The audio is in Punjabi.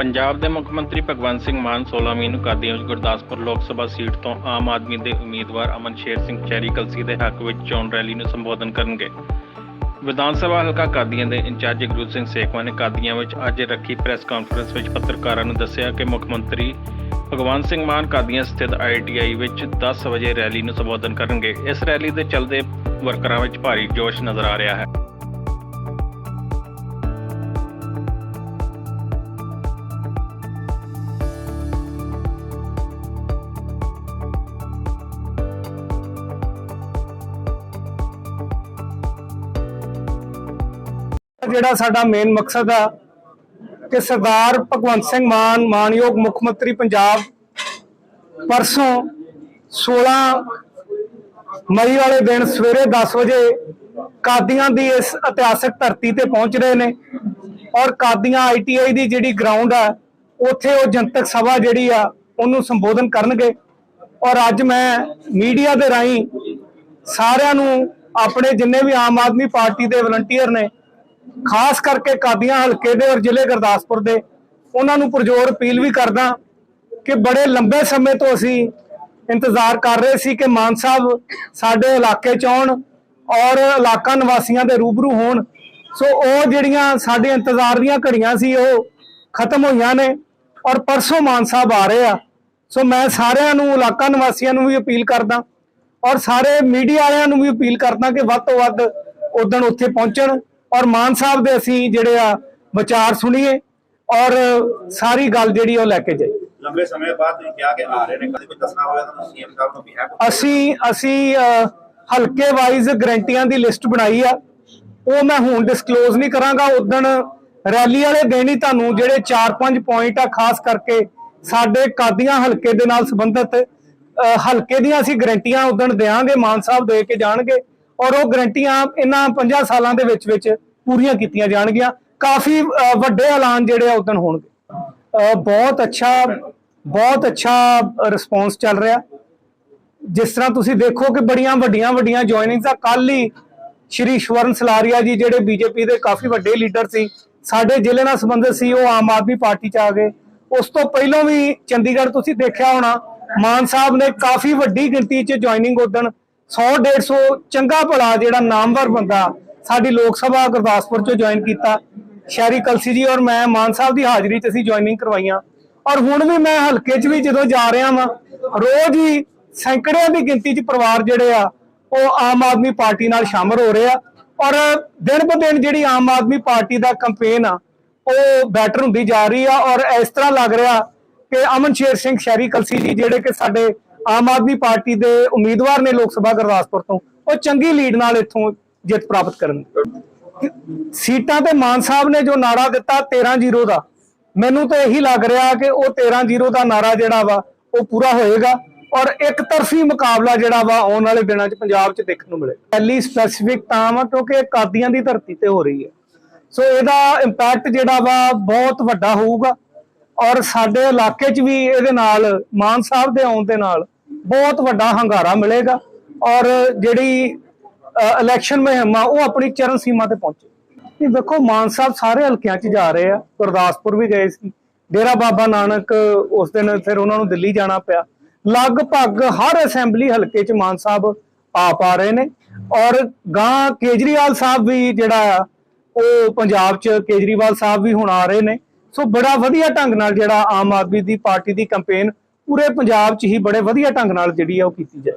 ਪੰਜਾਬ ਦੇ ਮੁੱਖ ਮੰਤਰੀ ਭਗਵੰਤ ਸਿੰਘ ਮਾਨ 16 ਮਈ ਨੂੰ ਕਾਦੀਆਂ ਵਿੱਚ ਗੁਰਦਾਸਪੁਰ ਲੋਕ ਸਭਾ ਸੀਟ ਤੋਂ ਆਮ ਆਦਮੀ ਦੇ ਉਮੀਦਵਾਰ ਅਮਨ ਸ਼ੇਰ ਸਿੰਘ ਚੈਰੀ ਕਲਸੀ ਦੇ ਹੱਕ ਵਿੱਚ ਚੋਣ ਰੈਲੀ ਨੂੰ ਸੰਬੋਧਨ ਕਰਨਗੇ। ਵਿਧਾਨ ਸਭਾ ਹਲਕਾ ਕਾਦੀਆਂ ਦੇ ਇੰਚਾਰਜ ਗੁਰੂ ਸਿੰਘ ਸੇਖਵਾਂ ਨੇ ਕਾਦੀਆਂ ਵਿੱਚ ਅੱਜ ਰੱਖੀ ਪ੍ਰੈਸ ਕਾਨਫਰੰਸ ਵਿੱਚ ਪੱਤਰਕਾਰਾਂ ਨੂੰ ਦੱਸਿਆ ਕਿ ਮੁੱਖ ਮੰਤਰੀ ਭਗਵੰਤ ਸਿੰਘ ਮਾਨ ਕਾਦੀਆਂ ਸਥਿਤ ਆਈਟੀਆਈ ਵਿੱਚ 10 ਵਜੇ ਰੈਲੀ ਨੂੰ ਸੰਬੋਧਨ ਕਰਨਗੇ। ਇਸ ਰੈਲੀ ਦੇ ਚੱਲਦੇ ਵਰਕਰਾਂ ਵਿੱਚ ਭਾਰੀ ਜੋਸ਼ ਨਜ਼ਰ ਆ ਰਿਹਾ ਹੈ। ਜਿਹੜਾ ਸਾਡਾ ਮੇਨ ਮਕਸਦ ਆ ਕਿ ਸਰਦਾਰ ਭਗਵੰਤ ਸਿੰਘ ਮਾਨ, ਮਾਨਯੋਗ ਮੁੱਖ ਮੰਤਰੀ ਪੰਜਾਬ ਪਰਸੋਂ 16 ਮਈ ਵਾਲੇ ਦਿਨ ਸਵੇਰੇ 10 ਵਜੇ ਕਾਦੀਆਂ ਦੀ ਇਸ ਇਤਿਹਾਸਕ ਧਰਤੀ ਤੇ ਪਹੁੰਚ ਰਹੇ ਨੇ ਔਰ ਕਾਦੀਆਂ ਆਈਟੀਆਈ ਦੀ ਜਿਹੜੀ ਗਰਾਊਂਡ ਆ, ਉੱਥੇ ਉਹ ਜਨਤਕ ਸਭਾ ਜਿਹੜੀ ਆ, ਉਹਨੂੰ ਸੰਬੋਧਨ ਕਰਨਗੇ। ਔਰ ਅੱਜ ਮੈਂ ਮੀਡੀਆ ਦੇ ਰਾਹੀਂ ਸਾਰਿਆਂ ਨੂੰ ਆਪਣੇ ਜਿੰਨੇ ਵੀ ਆਮ ਆਦਮੀ ਪਾਰਟੀ ਦੇ ਵਲੰਟੀਅਰ ਨੇ ਖਾਸ ਕਰਕੇ ਕਾਦੀਆਂ ਹਲਕੇ ਦੇ ਔਰ ਜ਼ਿਲ੍ਹੇ ਗੁਰਦਾਸਪੁਰ ਦੇ, ਉਹਨਾਂ ਨੂੰ ਪੁਰਜੋਰ ਅਪੀਲ ਵੀ ਕਰਦਾ ਕਿ ਬੜੇ ਲੰਬੇ ਸਮੇਂ ਤੋਂ ਅਸੀਂ ਇੰਤਜ਼ਾਰ ਕਰ ਰਹੇ ਸੀ ਕਿ ਮਾਨ ਸਾਹਿਬ ਸਾਡੇ ਇਲਾਕੇ ਚ ਆਉਣ ਔਰ ਇਲਾਕਾ ਨਿਵਾਸੀਆਂ ਦੇ ਰੂਬਰੂ ਹੋਣ। ਸੋ ਉਹ ਜਿਹੜੀਆਂ ਸਾਡੇ ਇੰਤਜ਼ਾਰ ਦੀਆਂ ਘੜੀਆਂ ਸੀ, ਉਹ ਖਤਮ ਹੋਈਆਂ ਨੇ ਔਰ ਪਰਸੋਂ ਮਾਨ ਸਾਹਿਬ ਆ ਰਹੇ ਆ। ਸੋ ਮੈਂ ਸਾਰਿਆਂ ਨੂੰ, ਇਲਾਕਾ ਨਿਵਾਸੀਆਂ ਨੂੰ ਵੀ ਅਪੀਲ ਕਰਦਾ ਔਰ ਸਾਰੇ ਮੀਡੀਆ ਵਾਲਿਆਂ ਨੂੰ ਵੀ ਅਪੀਲ ਕਰਦਾ ਕਿ ਵੱਧ ਤੋਂ ਵੱਧ ਉਦਣ ਉੱਥੇ ਪਹੁੰਚਣ। ਔਰ ਮਾਨ ਸਾਹਿਬ ਦੇ ਅਸੀਂ ਜਿਹੜੇ ਆ ਵਿਚਾਰ ਸੁਣੀਏ ਔਰ ਸਾਰੀ ਗੱਲ ਜਿਹੜੀ ਉਹ ਲੈ ਕੇ ਜਾਈਏ। ਲੰਬੇ ਸਮੇਂ ਬਾਅਦ ਤੁਸੀਂ ਕਿਹਾ ਕਿ ਆ ਰਹੇ ਨੇ ਕਦੇ ਕੋਈ ਦੱਸਣਾ ਹੋਵੇ ਤਾਂ ਸੀਐਮ ਸਾਹਿਬ ਨੂੰ ਕਿਹਾ ਕਰੋ। ਅਸੀਂ ਅਸੀਂ ਹਲਕੇ ਵਾਈਜ਼ ਗਰੰਟੀਆਂ ਦੀ ਲਿਸਟ ਬਣਾਈ ਆ। ਉਹ ਮੈਂ ਹੁਣ ਡਿਸਕਲੋਜ਼ ਨਹੀਂ ਕਰਾਂਗਾ। ਉਦਣ ਰੈਲੀ ਵਾਲੇ ਦਿਨ ਹੀ ਤੁਹਾਨੂੰ ਜਿਹੜੇ 4-5 ਪੁਆਇੰਟ ਆ ਖਾਸ ਕਰਕੇ ਸਾਡੇ ਕਾਦੀਆਂ ਹਲਕੇ ਦੇ ਨਾਲ ਸੰਬੰਧਿਤ ਹਲਕੇ ਦੀਆਂ ਅਸੀਂ ਗਰੰਟੀਆਂ ਉਦਣ ਦੇਾਂਗੇ ਮਾਨ ਸਾਹਿਬ ਦੇ ਕੇ ਜਾਣਗੇ। ਔਰ ਉਹ ਗਰੰਟੀਆਂ ਇਹਨਾਂ 50 ਸਾਲਾਂ ਦੇ ਵਿੱਚ ਵਿੱਚ ਪੂਰੀਆਂ ਕੀਤੀਆਂ ਜਾਣਗੀਆਂ। ਕਾਫੀ ਵੱਡੇ ਐਲਾਨ ਜਿਹੜੇ ਆ ਉਦਣ ਹੋਣਗੇ। ਬਹੁਤ ਅੱਛਾ ਬਹੁਤ ਅੱਛਾ ਰਿਸਪੌਂਸ ਚੱਲ ਰਿਹਾ। ਜਿਸ ਤਰ੍ਹਾਂ ਤੁਸੀਂ ਦੇਖੋ ਕਿ ਬੜੀਆਂ ਵੱਡੀਆਂ ਵੱਡੀਆਂ ਜੁਆਇਨਿੰਗਸ ਆ। ਕੱਲ ਹੀ ਸ਼੍ਰੀ ਸ਼ਵਰਨ ਸਲਾਰੀਆ ਜੀ ਜਿਹੜੇ ਬੀਜੇਪੀ ਦੇ ਕਾਫੀ ਵੱਡੇ ਲੀਡਰ ਸੀ, ਸਾਡੇ ਜ਼ਿਲ੍ਹੇ ਨਾਲ ਸੰਬੰਧਿਤ ਸੀ, ਉਹ ਆਮ ਆਦਮੀ ਪਾਰਟੀ ਚ ਆ ਗਏ। ਉਸ ਤੋਂ ਪਹਿਲਾਂ ਵੀ ਚੰਡੀਗੜ੍ਹ ਤੁਸੀਂ ਦੇਖਿਆ ਹੋਣਾ, ਮਾਨ ਸਾਹਿਬ ਨੇ ਕਾਫੀ ਵੱਡੀ ਗਿਣਤੀ ਚ ਜੁਆਇਨਿੰਗ ਉਦਣ 100 150 ਚੰਗਾ ਭਲਾ ਜਿਹੜਾ ਨਾਮਵਰ ਬੰਦਾ ਸਾਡੀ ਲੋਕ ਸਭਾ ਗੁਰਦਾਸਪੁਰ ਚ ਜੁਆਇਨ ਕੀਤਾ। ਸ਼ਹਿਰੀ ਕਲਸੀ ਜੀ ਔਰ ਮੈਂ ਮਾਨ ਸਾਹਿਬ ਦੀ ਹਾਜ਼ਰੀ 'ਚ ਅਸੀਂ ਜੁਆਇਨਿੰਗ ਕਰਵਾਈਆਂ। ਔਰ ਹੁਣ ਵੀ ਮੈਂ ਹਲਕੇ 'ਚ ਵੀ ਜਦੋਂ ਜਾ ਰਿਹਾ ਵਾਂ, ਰੋਜ਼ ਹੀ ਸੈਂਕੜਿਆਂ ਦੀ ਗਿਣਤੀ 'ਚ ਪਰਿਵਾਰ ਜਿਹੜੇ ਆ, ਉਹ ਆਮ ਆਦਮੀ ਪਾਰਟੀ ਨਾਲ ਸ਼ਾਮਲ ਹੋ ਰਹੇ ਆ। ਔਰ ਦਿਨ ਬ ਦਿਨ ਜਿਹੜੀ ਆਮ ਆਦਮੀ ਪਾਰਟੀ ਦਾ ਕੈਂਪੇਨ ਆ, ਉਹ ਬੈਟਰ ਹੁੰਦੀ ਜਾ ਰਹੀ ਆ। ਔਰ ਇਸ ਤਰ੍ਹਾਂ ਲੱਗ ਰਿਹਾ ਕਿ ਅਮਨ ਸ਼ੇਰ ਸਿੰਘ ਸ਼ਹਿਰੀ ਕਲਸੀ ਜੀ ਜਿਹੜੇ ਕਿ ਸਾਡੇ ਆਮ ਆਦਮੀ ਪਾਰਟੀ ਦੇ ਉਮੀਦਵਾਰ ਨੇ ਲੋਕ ਸਭਾ ਗੁਰਦਾਸਪੁਰ ਤੋਂ, ਉਹ ਚੰਗੀ ਲੀਡ ਨਾਲ ਇੱਥੋਂ ਜਿੱਤ ਪ੍ਰਾਪਤ ਕਰਨਗੇ ਸੀਟਾਂ ਤੇ ਮਾਨ ਸਾਹਿਬ ਨੇ ਜੋ ਨਾਰਾ ਦਿੱਤਾ 13-0 ਦਾ, ਮੈਨੂੰ ਤਾਂ ਇਹੀ ਲੱਗ ਰਿਹਾ ਕਿ ਉਹ 13-0 ਦਾ ਨਾਰਾ ਜਿਹੜਾ ਵਾ, ਉਹ ਪੂਰਾ ਹੋਏਗਾ ਔਰ ਇੱਕ ਤਰਫੀ ਮੁਕਾਬਲਾ ਜਿਹੜਾ ਵਾ ਆਉਣ ਵਾਲੇ ਦਿਨਾਂ 'ਚ ਪੰਜਾਬ 'ਚ ਦੇਖਣ ਨੂੰ ਮਿਲੇ। ਪਹਿਲੀ ਸਪੈਸੀਫਿਕ ਤਾਂ ਵਾ ਕਿਉਂਕਿ ਕਾਦੀਆਂ ਦੀ ਧਰਤੀ ਤੇ ਹੋ ਰਹੀ ਹੈ। ਸੋ ਇਹਦਾ ਇੰਪੈਕਟ ਜਿਹੜਾ ਵਾ ਬਹੁਤ ਵੱਡਾ ਹੋਊਗਾ। ਔਰ ਸਾਡੇ ਇਲਾਕੇ 'ਚ ਵੀ ਇਹਦੇ ਨਾਲ, ਮਾਨ ਸਾਹਿਬ ਦੇ ਆਉਣ ਦੇ ਨਾਲ ਬਹੁਤ ਵੱਡਾ ਹੰਗਾਰਾ ਮਿਲੇਗਾ ਔਰ ਜਿਹੜੀ ਇਲੈਕਸ਼ਨ ਮੁਹਿੰਮ ਆ, ਉਹ ਆਪਣੀ ਚਰਨ ਸੀਮਾ ਤੇ ਪਹੁੰਚੇ। ਇਹ ਦੇਖੋ ਮਾਨ ਸਾਹਿਬ ਸਾਰੇ ਹਲਕਿਆਂ 'ਚ ਜਾ ਰਹੇ ਆ, ਗੁਰਦਾਸਪੁਰ ਵੀ ਗਏ ਸੀ, ਡੇਰਾ ਬਾਬਾ ਨਾਨਕ ਉਸ ਦਿਨ ਫਿਰ ਉਹਨਾਂ ਨੂੰ ਦਿੱਲੀ ਜਾਣਾ ਪਿਆ। ਲਗਭਗ ਹਰ ਅਸੈਂਬਲੀ ਹਲਕੇ 'ਚ ਮਾਨ ਸਾਹਿਬ ਆ ਪਾ ਰਹੇ ਨੇ ਔਰ ਗਾਂ ਕੇਜਰੀਵਾਲ ਸਾਹਿਬ ਵੀ ਜਿਹੜਾ ਆ, ਉਹ ਪੰਜਾਬ 'ਚ ਕੇਜਰੀਵਾਲ ਸਾਹਿਬ ਵੀ ਹੁਣ ਆ ਰਹੇ ਨੇ। ਸੋ ਬੜਾ ਵਧੀਆ ਢੰਗ ਨਾਲ ਜਿਹੜਾ ਆਮ ਆਦਮੀ ਦੀ ਪਾਰਟੀ ਦੀ ਕੈਂਪੇਨ ਪੂਰੇ ਪੰਜਾਬ 'ਚ ਹੀ ਬੜੇ ਵਧੀਆ ਢੰਗ ਨਾਲ ਜਿਹੜੀ ਆ ਉਹ ਕੀਤੀ ਜਾਏ।